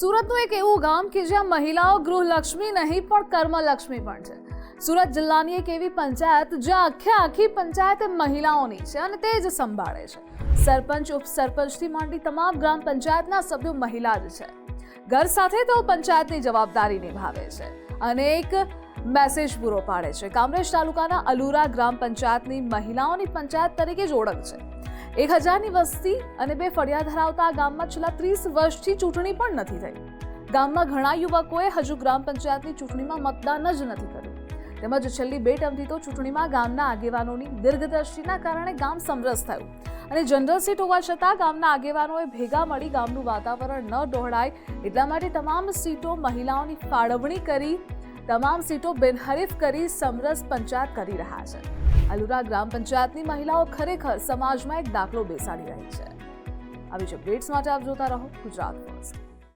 સુરતનું એક એવું ગામ કે જ્યાં મહિલાઓ ગૃહલક્ષ્મી નહીં, પણ કર્મલક્ષ્મી પણ છે. સુરત જિલ્લાની એક એવી પંચાયત જ્યાં આખે આખી પંચાયત મહિલાઓની છે અને તે જ સંભાળે છે. સરપંચ, ઉપસરપંચથી માંડી તમામ ગ્રામ પંચાયતના સભ્યો મહિલા જ છે. ઘર સાથે તેઓ પંચાયતની જવાબદારી નિભાવે છે અને એક મેસેજ પૂરો પાડે છે. કામરેજ તાલુકાના અલુરા ગ્રામ પંચાયતની મહિલાઓની પંચાયત તરીકે જ ઓળખ છે. એક હજારની વસ્તી અને બે ફળિયા ધરાવતા આ ગામમાં છેલ્લા ત્રીસ વર્ષથી ચૂંટણી પણ નથી થઈ. ગામમાં ઘણા યુવકોએ હજુ ગ્રામ પંચાયતની ચૂંટણીમાં મતદાન જ નથી કર્યું. તેમજ છેલ્લી બે ટર્મથી તો ચૂંટણીમાં ગામના આગેવાનોની દીર્ઘદ્રષ્ટિના કારણે ગામ સમરસ થયું. અને જનરલ સીટ હોવા છતાં ગામના આગેવાનોએ ભેગા મળી ગામનું વાતાવરણ ન ડહોળાય એટલા માટે તમામ સીટો મહિલાઓની ફાળવણી કરી, તમામ સીટો બિનહરીફ કરી સમરસ પંચાયત કરી રહ્યા છે. અલુરા ગ્રામ પંચાયતની મહિલાઓ ખરેખર સમાજમાં એક દાખલો બેસાડી રહી છે. આવી જ અપડેટ્સ માટે આપ જોતા રહો ગુજરાત ફર્સ્ટ